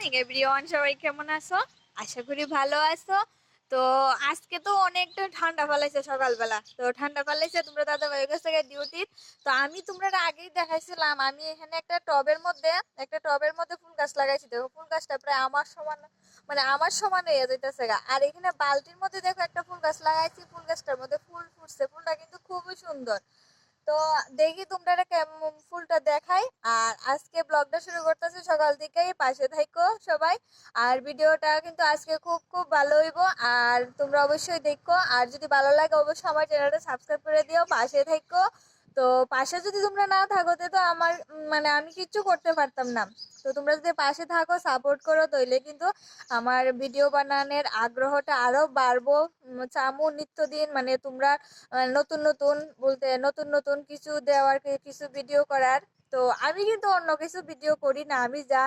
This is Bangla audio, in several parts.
মর্নিং এভরিওয়ান সবাই কেমন আছো? আশা করি ভালো আছো। তো আজকে তো অনেকটা ঠান্ডা পালাইছে সকালবেলা। তো ঠান্ডা পালাইছে তোমরা দাদা ভাই কাছ থেকে ডিউটির তো আমি তোমরা আগেই দেখাইছিলাম, আমি এখানে একটা টবের মধ্যে, একটা টবের মধ্যে ফুল গাছ লাগাইছি। দেখো, ফুল গাছটা প্রায় আমার সমান মানে আমার সমান হয়ে যাইতেছে গা। আর এখানে বালতির মধ্যে দেখো একটা ফুল গাছ লাগাইছি। ফুল গাছটার মধ্যে ফুল ফুটছে। ফুলটা কিন্তু খুবই সুন্দর। তো দেখি তোমরা কেমন ফুলটা দেখাই আর আজকে ব্লগটা শুরু করতেছে সকাল থেকেই, পাশে থাকো সবাই। আর ভিডিওটা কিন্তু আজকে খুব খুব ভালো হইব। আর তোমরা অবশ্যই দেখো। আর যদি ভালো লাগে, অবশ্যই আমার চ্যানেলটা সাবস্ক্রাইব করে দিও। পাশে থাকো তো পাশে যদি তোমরা না থাকো, তো আমার মানে আমি কিচ্ছু করতে পারতাম না। তো তোমরা যদি পাশে থাকো সাপোর্ট করো, তাইলে কিন্তু আমার ভিডিও বানানোর আগ্রহটা আরও বাড়বো। চামু নিত্যদিন মানে তোমরা নতুন নতুন বলতে নতুন নতুন কিছু দেওয়ার, কিছু ভিডিও করার। তো আমি কিন্তু অন্য কিছু ভিডিও করি না। আমি যা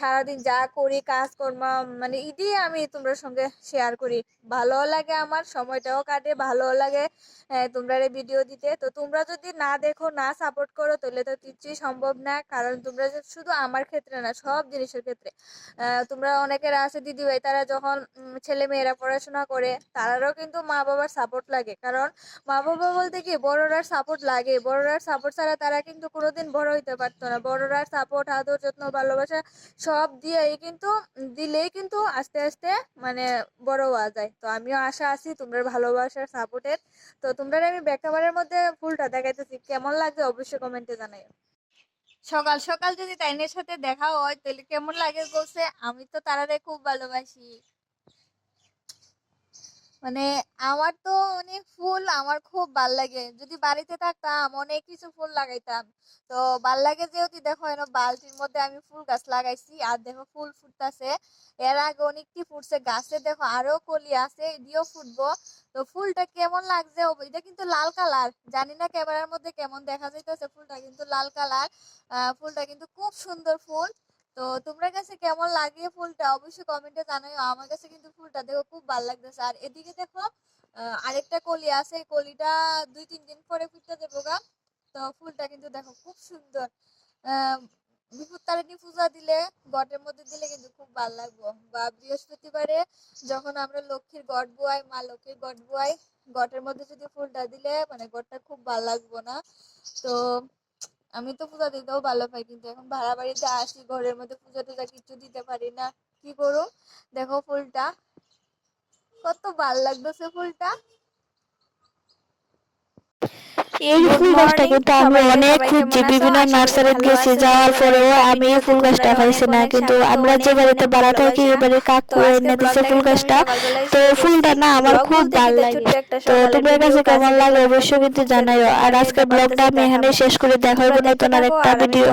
সারাদিন যা করি কাজকর্ম মানে ইডি আমি তোমরা সঙ্গে শেয়ার করি। ভালো লাগে আমার সময়টাও কাটে ভালো লাগে আহ, তোমরা ভিডিও দিতে। তো তোমরা যদি না দেখো না সাপোর্ট করো তাহলে তো কিছুই সম্ভব না। কারণ তোমরা শুধু আমার ক্ষেত্রে না সব জিনিসের ক্ষেত্রে। তোমরা অনেকের আছে দিদিভাই তারা যখন ছেলে মেয়েরা পড়াশোনা করে তারারও কিন্তু মা বাবার সাপোর্ট লাগে। কারণ মা বাবা বলতে কি বড়রার সাপোর্ট লাগে। বড়রার সাপোর্ট ছাড়া তারা কিন্তু কোনোদিন বড় হইতে পারতো না। বড়রার সাপোর্ট আদর, যত্ন, ভালোবাসা সব দিয়েই কিন্তু, দিলেই কিন্তু আস্তে আস্তে মানে বড় হওয়া যায়। তো আমিও আশা আছি তোমরা ভালোবাসার সাপোর্টের তো তোমরা আমি ব্যাখ্যাবারের মধ্যে ফুলটা দেখাইতেছি। কেমন লাগছে অবশ্যই কমেন্টে জানাই সকাল সকাল যদি তাইনের সাথে দেখা হয় তাহলে কেমন লাগে বলছে? আমি তো তারারে খুব ভালোবাসি। মানে আমার তো অনেক ফুল আমার খুব ভালো লাগে। যদি বাড়িতে থাকতাম অনেক কিছু ফুল লাগাইতাম। তো ভালো লাগে যেহেতু দেখো, এনো বালতির মধ্যে আমি ফুল গাছ লাগাইছি আর দেখো ফুল ফুটতাছে। এর আগে অনেকটি ফুটছে, গাছে দেখো আরও কলি আছে এদিও ফুটবো। তো ফুলটা কেমন লাগছে? এটা কিন্তু লাল কালার। জানি না ক্যামেরার মধ্যে কেমন দেখা যাইতেছে ফুলটা, কিন্তু লাল কালার। ফুলটা কিন্তু খুব সুন্দর ফুল। তো তোমরা কাছে কেমন লাগে ফুলটা? অবশ্যই কমেন্টে জানাও আমার কাছে কিন্তু ফুলটা দেখো খুব ভালো লাগতেছে। আর এদিকে দেখো আরেকটা কলি আছে। কলিটা দুই, তিন দিন পরে ফুটতে দেবো গা। তো ফুলটা কিন্তু দেখো খুব সুন্দর। বিপত্তারিণী পূজা দিলে, গটের মধ্যে দিলে কিন্তু খুব ভালো লাগবো। বা বৃহস্পতিবারে যখন আমরা লক্ষ্মীর গট বুয়াই, মা লক্ষ্মীর গট বুয়াই, গটের মধ্যে যদি ফুলটা দিলে মানে গটটা খুব ভালো লাগবো না। তো আমি তো পূজা দিতেও ভালো পাই কিন্তু এখন ভাড়া বাড়িতে আসি, ঘরের মধ্যে পূজা টুজা কিছু দিতে পারি না। কি করো দেখো ফুলটা। কত ভালো লাগতেছে ফুলটা। এই ফুল গাছটা কিন্তু আমি অনেক খুঁজছি বিভিন্ন নার্সারিতে গেছি যাওয়ার পরেও আমি এই ফুল গাছটা পাইছি না কিন্তু আমরা যে বাড়িতে বাড়া থাকি এবারে কাকু এনে ফুল গাছটা। তো ফুলটা না আমার খুব ভালো লাগে। তো তোমার কাছে কেমন লাগে? অবশ্যই কিন্তু জানাইও। আর আজকের ব্লগটা আমি এখানে শেষ করে দেখতে নতুন আর একটা ভিডিও